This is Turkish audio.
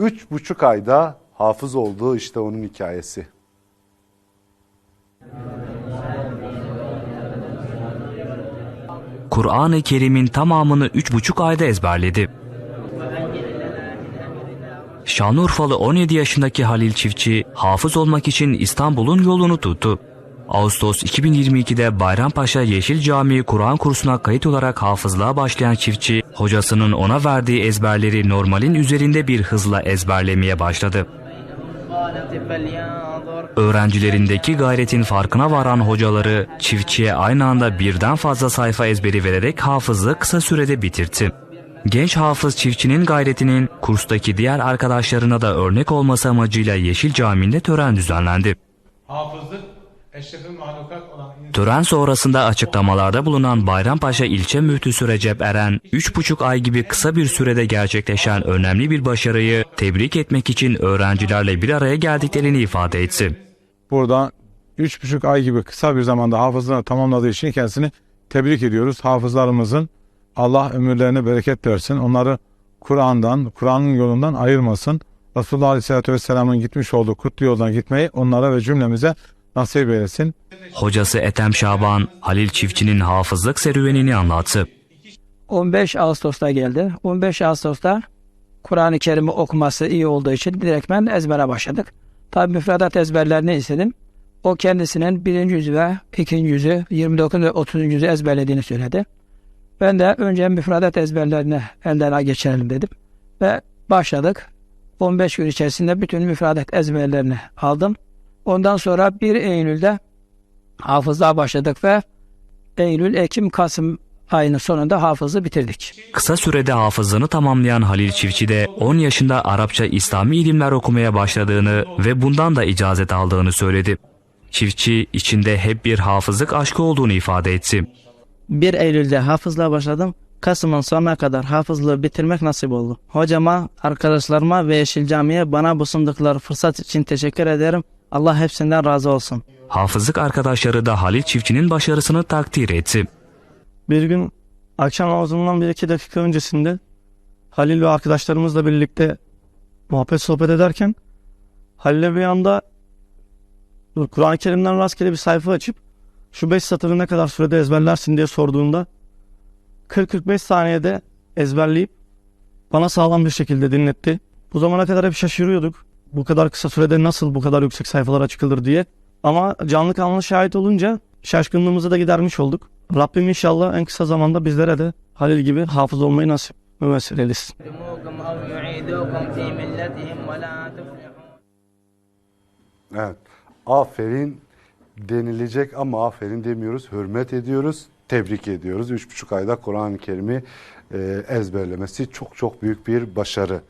Üç buçuk ayda hafız olduğu işte onun hikayesi. Kur'an-ı Kerim'in tamamını üç buçuk ayda ezberledi. Şanlıurfalı 17 yaşındaki Halil Çiftçi hafız olmak için İstanbul'un yolunu tuttu. Ağustos 2022'de Bayrampaşa Yeşil Camii Kur'an kursuna kayıt olarak hafızlığa başlayan çiftçi, hocasının ona verdiği ezberleri normalin üzerinde bir hızla ezberlemeye başladı. Öğrencilerindeki gayretin farkına varan hocaları çiftçiye aynı anda birden fazla sayfa ezberi vererek hafızlığı kısa sürede bitirtti. Genç hafız çiftçinin gayretinin kurstaki diğer arkadaşlarına da örnek olması amacıyla Yeşil Camii'nde tören düzenlendi. hafızlık Tören sonrasında açıklamalarda bulunan Bayrampaşa ilçe müftüsü Recep Eren, 3,5 ay gibi kısa bir sürede gerçekleşen önemli bir başarıyı tebrik etmek için öğrencilerle bir araya geldiklerini ifade etti. Burada üç buçuk ay gibi kısa bir zamanda hafızlığını tamamladığı için kendisini tebrik ediyoruz. Hafızlarımızın Allah ömürlerine bereket versin. Onları Kur'an'dan, Kur'an'ın yolundan ayırmasın. Resulullah Aleyhisselatü Vesselam'ın gitmiş olduğu kutlu yoldan gitmeyi onlara ve cümlemize nasip eylesin. Hocası Ethem Şaban, Halil Çiftçi'nin hafızlık serüvenini anlattı. 15 Ağustos'ta geldi. 15 Ağustos'ta Kur'an-ı Kerim'i okuması iyi olduğu için direktmen ezbere başladık. Tabi müfredat ezberlerini istedim. O kendisinin birinci yüzü ve ikinci yüzü, 29 ve 30. yüzü ezberlediğini söyledi. Ben de önce müfredat ezberlerini elden geçirelim dedim. Ve başladık. 15 gün içerisinde bütün müfredat ezberlerini aldım. Ondan sonra 1 Eylül'de hafızlığa başladık ve Eylül, Ekim, Kasım ayının sonunda hafızı bitirdik. Kısa sürede hafızlığını tamamlayan Halil Çiftçi de 10 yaşında Arapça İslami ilimler okumaya başladığını ve bundan da icazet aldığını söyledi. Çiftçi içinde hep bir hafızlık aşkı olduğunu ifade etti. 1 Eylül'de hafızlığa başladım. Kasım'ın sonuna kadar hafızlığı bitirmek nasip oldu. Hocama, arkadaşlarıma ve Yeşil Cami'ye bana bu sundukları fırsat için teşekkür ederim. Allah hepsinden razı olsun. Hafızlık arkadaşları da Halil Çiftçi'nin başarısını takdir etti. Bir gün akşam namazından bir iki dakika öncesinde Halil ve arkadaşlarımızla birlikte muhabbet sohbet ederken Halil'e bir anda Kur'an-ı Kerim'den rastgele bir sayfa açıp şu beş satırı ne kadar sürede ezberlersin diye sorduğunda 40-45 saniyede ezberleyip bana sağlam bir şekilde dinletti. Bu zamana kadar hep şaşırıyorduk bu kadar kısa sürede nasıl bu kadar yüksek sayfalara çıkılır diye. Ama canlı kanlı şahit olunca şaşkınlığımızı da gidermiş olduk. Rabbim inşallah en kısa zamanda bizlere de Halil gibi hafız olmayı nasip müessir eylesin. Evet. Aferin denilecek ama aferin demiyoruz. Hürmet ediyoruz. Tebrik ediyoruz. Üç buçuk ayda Kur'an-ı Kerim'i e, ezberlemesi çok çok büyük bir başarı.